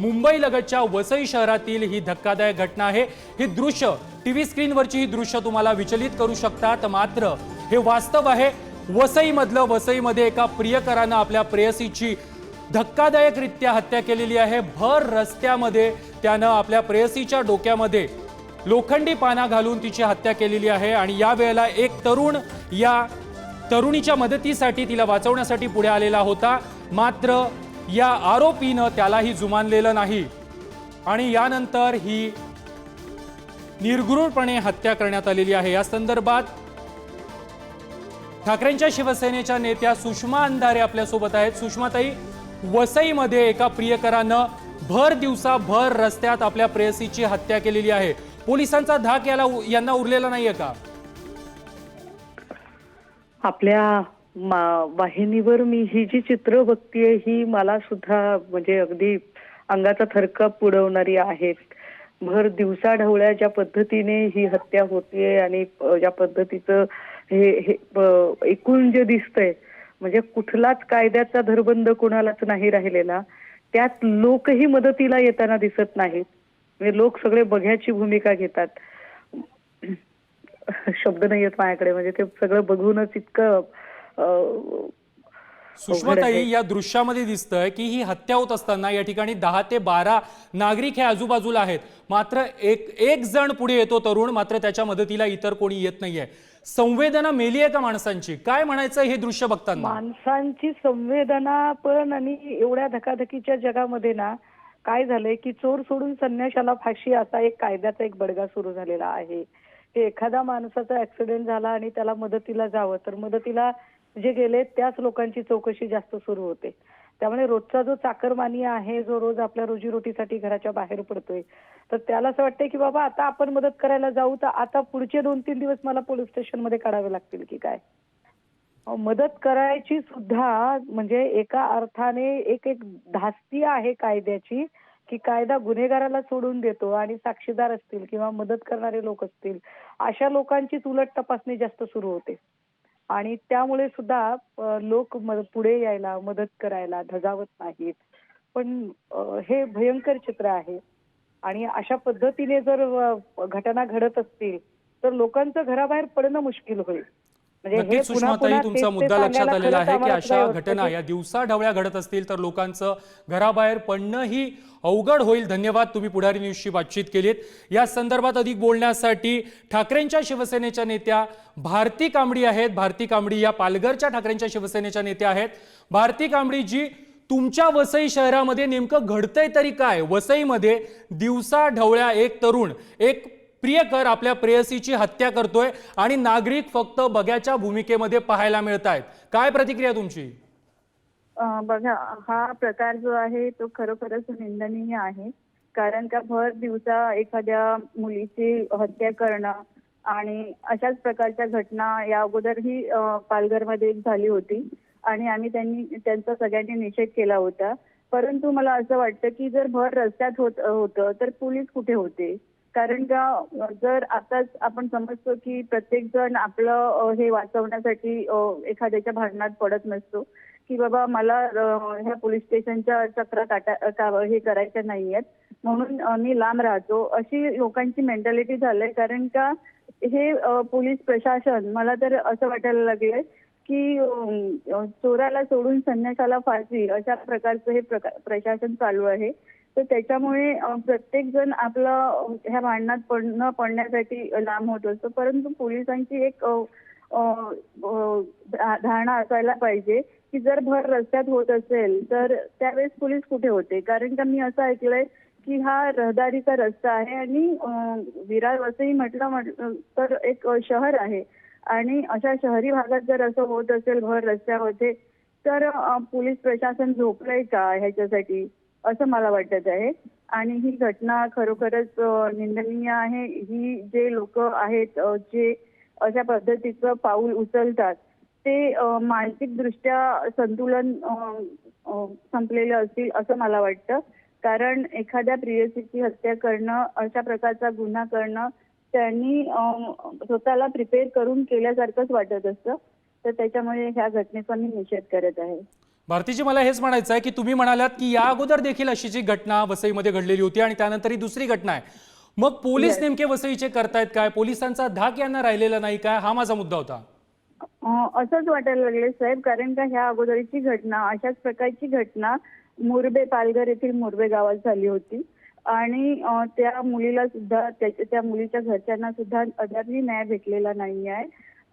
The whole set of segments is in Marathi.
मुंबई लगतच्या वसई शहरातील ही धक्कादायक घटना आहे. ही दृश्य टीव्ही स्क्रीनवरची ही दृश्य तुम्हाला विचलित करू शकतात. मात्र हे वास्तव आहे. वसईमधलं वसईमध्ये एका प्रियकरानं आपल्या प्रेयसीची धक्कादायकरित्या हत्या केलेली आहे. भर रस्त्यामध्ये त्यानं आपल्या प्रेयसीच्या डोक्यामध्ये लोखंडी पाना घालून तिची हत्या केलेली आहे आणि या वेळेला एक तरुण या तरुणीच्या मदतीसाठी तिला वाचवण्यासाठी पुढे आलेला होता. मात्र या आरोपीनं त्यालाही जुमानलेलं नाही आणि यानंतर ही निर्घृणपणे हत्या करण्यात आलेली आहे. या संदर्भात ठाकरेंच्या शिवसेनेच्या नेत्या सुषमा अंधारे आपल्यासोबत आहेत. सुषमाताई वसईमध्ये एका प्रियकरानं भर दिवसा भर रस्त्यात आपल्या प्रेयसीची हत्या केलेली आहे. पोलिसांचा धाक याला यांना उरलेला नाहीये का? आपल्या वाहिनीवर मी ही जी चित्र बघतीये ही मला सुद्धा म्हणजे अगदी अंगाचा थरकाप उडवणारी आहेत भर दिवसा ढवळ्या ज्या पद्धतीने ही हत्या होतीये आणि ज्या पद्धतीचं हे हे एकूण जे दिसतंय म्हणजे कुठलाच कायद्याचा धरबंद कोणालाच नाही राहिलेला. त्यात लोकही मदतीला येताना दिसत नाहीत. म्हणजे लोक सगळे बघ्याची भूमिका घेतात. शब्द नाही येत माझ्याकडे म्हणजे ते सगळं बघूनच इतकं सुषमाताई या दृश्यामध्ये दिसतंय की ही हत्या होत असताना या ठिकाणी दहा ते बारा नागरिक हे आजूबाजूला आहेत. मात्र एक एक जण पुढे येतो तरुण मात्र त्याच्या मदतीला इतर कोणी येत नाहीये. संवेदना मेली आहे का माणसांची? काय म्हणायचं हे दृश्य बघताना? माणसांची संवेदना पण आणि एवढ्या धकाधकीच्या जगामध्ये ना काय झालंय की चोर सोडून संन्याशाला फाशी असा एक कायद्याचा एक बडगा सुरू झालेला आहे. की एखादा माणसाचा ऍक्सिडेंट झाला आणि त्याला मदतीला जावं तर मदतीला जे गेले त्याच लोकांची चौकशी जास्त सुरू होते. त्यामुळे रोजचा जो चाकरमानी आहे जो रोज आपल्या रोजीरोटीसाठी घराच्या बाहेर पडतोय तर त्याला असं वाटतंय की बाबा आता आपण मदत करायला जाऊ तर आता पुढचे दोन तीन दिवस मला पोलीस स्टेशनमध्ये काढावे लागतील की काय? मदत करायची सुद्धा म्हणजे एका अर्थाने एक एक धास्ती आहे कायद्याची की कायदा गुन्हेगाराला सोडून देतो आणि साक्षीदार असतील किंवा मदत करणारे लोक असतील अशा लोकांचीच उलट तपासणी जास्त सुरू होते. आणि त्यामुळे सुद्धा लोक पुढे यायला मदत करायला धजावत नाहीत. पण हे भयंकर चित्र आहे. आणि अशा पद्धतीने जर घटना घडत असतील तर लोकांचं घराबाहेर पडणं मुश्किल होईल. नक्कीच पुन्हा सुषमाताई तुमचा मुद्दा लक्षात आलेला आहे की अशा घटना या दिवसा ढवळ्या घडत असतील तर लोकांचं घराबाहेर पडणंही अवघड होईल. धन्यवाद तुम्ही पुढारी न्यूजशी बातचीत केलीत. या संदर्भात अधिक बोलण्यासाठी ठाकरेंच्या शिवसेनेच्या नेत्या भारती कांबडी आहेत. भारती कांबडी या पालघरच्या ठाकरेंच्या शिवसेनेच्या नेत्या आहेत. भारती कांबडी जी तुमच्या वसई शहरामध्ये नेमकं घडतंय तरी काय? वसईमध्ये दिवसा ढवळ्या एक तरुण एक प्रियकर आपल्या प्रेयसीची हत्या करतोय आणि नागरिक फक्त बघ्याच्या भूमिकेमध्ये पाहायला मिळत आहेत काय प्रतिक्रिया तुमची? बघा हा प्रकार जो आहे तो खरोखरच निंदनीय आहे. कारण का भर दिवसा एखाद्या मुलीची हत्या करणं आणि अशाच प्रकारच्या घटना या अगोदरही पालघरमध्ये एक झाली होती आणि आम्ही त्यांनी त्यांचा सगळ्यांनी निषेध केला होता. परंतु मला असं वाटतं की जर भर रस्त्यात होत होतं तर पोलीस कुठे होते? कारण का जर आताच आपण समजतो की प्रत्येक जण आपलं हे वाचवण्यासाठी एखाद्याच्या भांडणात पडत नसतो की बाबा मला ह्या पोलीस स्टेशनच्या चक्रा काटा का- हे करायच्या नाहीयेत. म्हणून मी लांब राहतो. अशी लोकांची मेंटॅलिटी झालंय. कारण का हे पोलीस प्रशासन मला तर असं वाटायला लागलंय की चोराला सोडून संन्यासाला फाशी अशा प्रकारचं हे प्रका- प्रशासन चालू आहे. तर त्याच्यामुळे प्रत्येक जण आपलं ह्या भांडणात पड न पडण्यासाठी लांब होत असतो. परंतु पोलिसांची एक धारणा असायला पाहिजे की जर भर रस्त्यात होत असेल तर त्यावेळेस पोलीस कुठे होते? कारण का मी असं ऐकलंय की हा रहदारीचा रस्ता आहे आणि विरार वसई म्हटलं म्हटलं तर एक शहर आहे. आणि अशा शहरी भागात जर असं होत असेल भर रस्त्यामध्ये तर पोलीस प्रशासन झोपलंय का ह्याच्यासाठी? असं मला वाटत आहे. आणि ही घटना खरोखरच निंदनीय आहे. ही जे लोक आहेत जे अशा पद्धतीचं पाऊल उचलतात ते मानसिकदृष्ट्या संतुलन संपलेलं असतील असं मला वाटतं. कारण एखाद्या प्रियसीची हत्या करणं अशा प्रकारचा गुन्हा करणं त्यांनी स्वतःला प्रिपेअर करून केल्यासारखंच वाटत असतं. तर त्याच्यामुळे ह्या घटनेचा मी निषेध करत आहे. भारतीजी मला हेच म्हणायचं आहे की तुम्ही म्हणालात की या अगोदर देखील अशीच एक घटना वसईमध्ये घडलेली होती आणि त्यानंतर ही दुसरी घटना आहे. मग पोलीस. नेमके वसईचे करतायत काय? पोलिसांचा धाक यांना राहिलेला नाही काय? हा माझा मुद्दा होता. असंच वाटायला लागले साहेब कारण का ह्या अगोदरची घटना अशाच प्रकारची घटना मुरबे पालघर येथील मुरबे गावात झाली होती. आणि त्या मुलीला सुद्धा त्याच्या त्या मुलीच्या घरच्यांना सुद्धा अद्यापही न्याय भेटलेला नाही आहे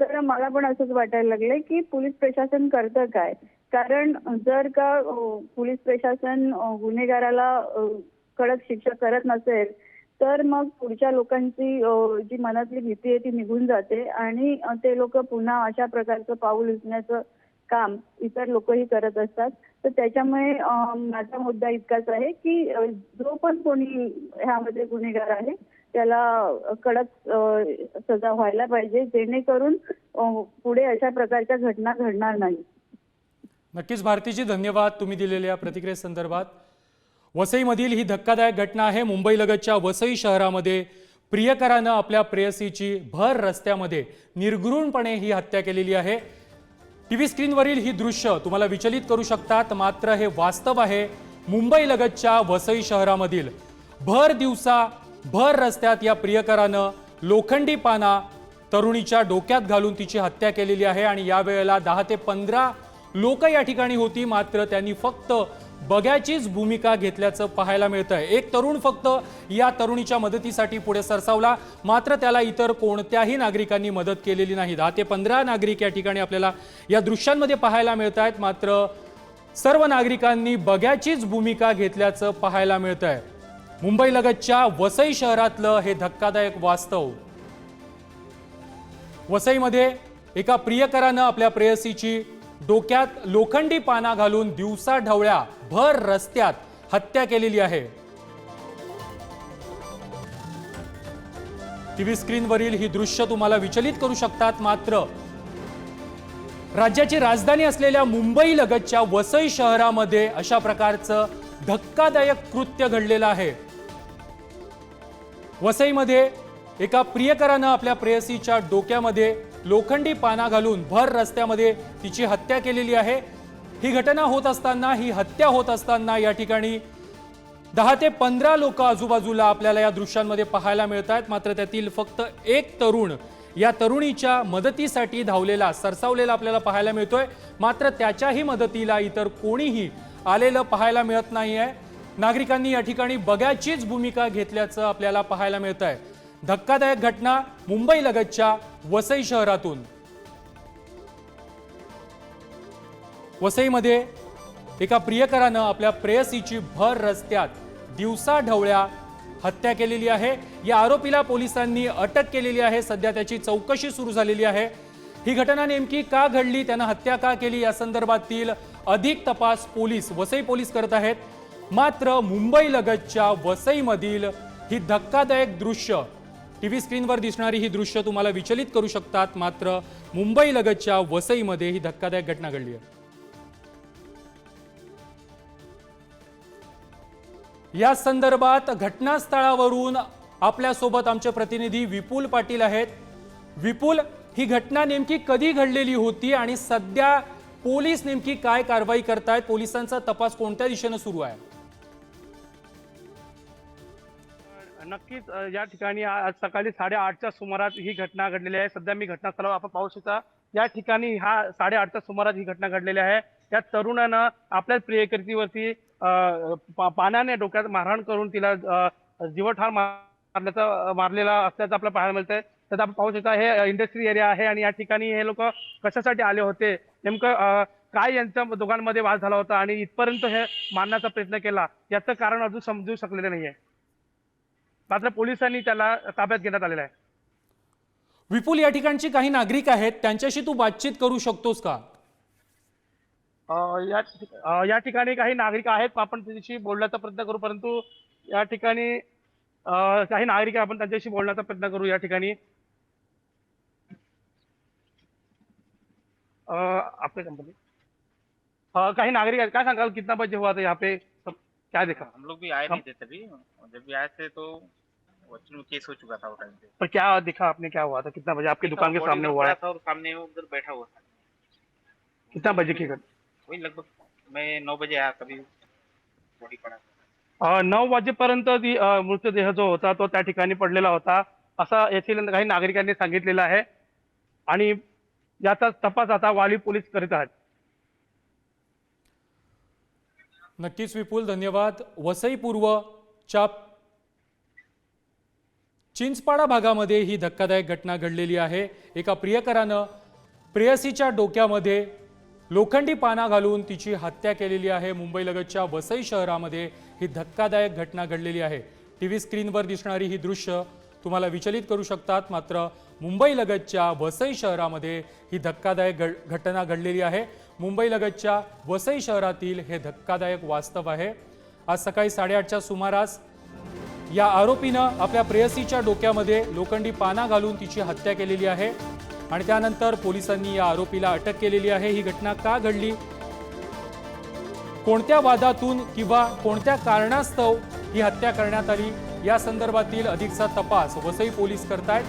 तर मला पण असंच वाटायला लागलंय की पोलीस प्रशासन करतं काय? कारण जर का पोलीस प्रशासन गुन्हेगाराला कडक शिक्षा करत नसेल तर मग पुढच्या लोकांची जी मनातली भीती आहे ती निघून जाते आणि ते लोक पुन्हा अशा प्रकारचं पाऊल उचण्याचं काम इतर लोकही करत असतात. तर त्याच्यामुळे माझा मुद्दा इतकाच आहे की जो पण कोणी ह्यामध्ये गुन्हेगार आहे त्याला कडक सजा व्हायला पाहिजे जेणेकरून पुढे अशा प्रकारच्या घटना घडणार नाही. नक्कीच भारतीजी धन्यवाद तुम्ही दिलेल्या प्रतिक्रियेसंदर्भात वसईमधील ही धक्कादायक घटना आहे. मुंबईलगतच्या वसई शहरामध्ये प्रियकरानं आपल्या प्रेयसीची भर रस्त्यामध्ये निर्घृणपणे ही हत्या केलेली आहे. टी व्ही स्क्रीनवरील ही दृश्य तुम्हाला विचलित करू शकतात. मात्र हे वास्तव आहे. मुंबईलगतच्या वसई शहरामधील भर दिवसा भर रस्त्यात या प्रियकरानं लोखंडी पाना तरुणीच्या डोक्यात घालून तिची हत्या केलेली आहे. आणि यावेळेला दहा ते पंधरा लोक या ठिकाणी होती मात्र त्यांनी फक्त बघ्याचीच भूमिका घेतल्याचं पाहायला मिळतं आहे एक तरुण फक्त या तरुणीच्या मदतीसाठी पुढे सरसावला मात्र त्याला इतर कोणत्याही नागरिकांनी मदत केलेली नाही. दहा ते पंधरा नागरिक या ठिकाणी आपल्याला या दृश्यांमध्ये पाहायला मिळत आहेत मात्र सर्व नागरिकांनी बघ्याचीच भूमिका घेतल्याचं पाहायला मिळत आहे मुंबईलगतच्या वसई शहरातलं हे धक्कादायक वास्तव. वसईमध्ये एका प्रियकरानं आपल्या प्रेयसीची डोक्यात लोखंडी पाना घालून दिवसा ढवळ्या भर रस्त्यात हत्या केलेली आहे. टीव्ही स्क्रीनवरील ही दृश्य तुम्हाला विचलित करू शकतात मात्र राज्याची राजधानी असलेल्या मुंबई लगतच्या वसई शहरामध्ये अशा प्रकारचं धक्कादायक कृत्य घडलेलं आहे. वसईमध्ये एका प्रियकरानं आपल्या प्रेयसीच्या डोक्यामध्ये लोखंडी पाना घालून भर रस्त्यामध्ये तिची हत्या केलेली आहे. ही घटना होत असताना ही हत्या होत असताना या ठिकाणी दहा ते पंधरा लोक आजूबाजूला आपल्याला या दृश्यांमध्ये पाहायला मिळत आहेत मात्र त्यातील फक्त एक तरुण या तरुणीच्या मदतीसाठी धावलेला सरसावलेला आपल्याला पाहायला मिळतोय. मात्र त्याच्याही मदतीला इतर कोणीही आलेलं पाहायला मिळत नाही आहे नागरिकांनी या ठिकाणी बघ्याचीच भूमिका घेतल्याचं आपल्याला पाहायला मिळत आहे धक्कादायक घटना मुंबई लगतच्या वसई शहरातून. वसईमध्ये एका प्रियकरानं आपल्या प्रेयसीची भर रस्त्यात दिवसा ढवळ्या हत्या केलेली आहे. या आरोपीला पोलिसांनी अटक केलेली आहे. सध्या त्याची चौकशी सुरू झालेली आहे. ही घटना नेमकी का घडली? त्यानं हत्या का केली? या संदर्भातील अधिक तपास पोलीस वसई पोलीस करत आहेत. मात्र मुंबई लगतच्या वसईमधील ही धक्कादायक दृश्य टी व्ही स्क्रीनवर दिसणारी ही दृश्य तुम्हाला विचलित करू शकतात मात्र मुंबई लगतच्या वसईमध्ये ही धक्कादायक घटना घडली आहे. या संदर्भात घटनास्थळावरून आपल्यासोबत आमचे प्रतिनिधी विपुल पाटील आहेत. विपुल ही घटना नेमकी कधी घडलेली होती आणि सध्या पोलीस नेमकी काय कारवाई करतायत? पोलिसांचा तपास कोणत्या दिशेनं सुरू आहे? नक्कीच या ठिकाणी आज सकाळी साडेआठच्या सुमारास ही घटना घडलेली आहे. सध्या मी घटनास्थळावर आपण पाहू शकता. या ठिकाणी हा साडेआठच्या सुमारास ही घटना घडलेली आहे. त्या तरुणानं आपल्याच प्रियकर्तीवरती पा- पाण्याने डोक्यात मारहाण करून तिला जीवठार मारल्याचा मारलेला असल्याचं आपल्याला पाहायला मिळतंय. तर आपण पाहू शकता हे इंडस्ट्री एरिया आहे आणि या ठिकाणी हे लोक कशासाठी आले होते? नेमकं काय यांच्या दोघांमध्ये वाद झाला होता? आणि इथपर्यंत हे मारण्याचा प्रयत्न केला? याचं कारण अजून समजू शकलेलं नाहीये. मात्र पोलिसांनी त्याला ताब्यात घेण्यात आलेला आहे. विपुल या ठिकाणची काही नागरिक आहेत त्यांच्याशी तू बातचीत करू शकतोस का? अं, या ठिकाणी काही नागरिक आहेत आपण त्यांच्याशी बोलण्याचा प्रयत्न करू परंतु या ठिकाणी काही नागरिक आपण त्यांच्याशी बोलण्याचा प्रयत्न करू या ठिकाणी. अं, आपल्या कंपनी काही नागरिक आहेत काय सांगाल कितना बजे हुआ था यहाँ पे? सब क्या देखा? हम लोग भी आए नहीं थे तभी जब भी आए थे तो केस हो चुका था वो टाइम पे। पर क्या दिखा आपने क्या हुआ था? कितना बजे आपकी दुकान के सामने हुआ था और सामने वो उधर बैठा हुआ था। कितना बजे की घटना वही लगभग मैं नौ बजे आया कभी बॉडी पड़ा नऊ वाजेपर्यंत मृतदेह जो होता तो त्या ठिकाणी पडलेला होता असं येथील काही नागरिकांनी सांगितलेलं आहे. आणि याचा तपास आता वाली पोलीस करीत आहेत. नक्कीच विपुल धन्यवाद. वसई पूर्वच्या चिंचपाडा भागामध्ये ही धक्कादायक घटना घडलेली आहे. एका प्रियकरानं प्रेयसीच्या डोक्यामध्ये लोखंडी पाना घालून तिची हत्या केलेली आहे. मुंबईलगतच्या वसई शहरामध्ये ही धक्कादायक घटना घडलेली आहे. टी व्ही स्क्रीनवर दिसणारी ही दृश्य तुम्हाला विचलित करू शकतात. मात्र मुंबईलगतच्या वसई शहरामध्ये ही धक्कादायक घड- घटना घडलेली आहे. मुंबईलगतच्या वसई शहरातील हे धक्कादायक वास्तव आहे. आज सकाळी साडेआठच्या सुमारास या आरोपीनं आपल्या प्रेयसीच्या डोक्यामध्ये लोखंडी पाना घालून तिची हत्या केलेली आहे आणि त्यानंतर पोलिसांनी या आरोपीला अटक केलेली आहे. ही घटना का घडली? कोणत्या वादातून किंवा कोणत्या कारणास्तव ही हत्या करण्यात आली? या संदर्भातील अधिकचा तपास वसई पोलीस करतायत.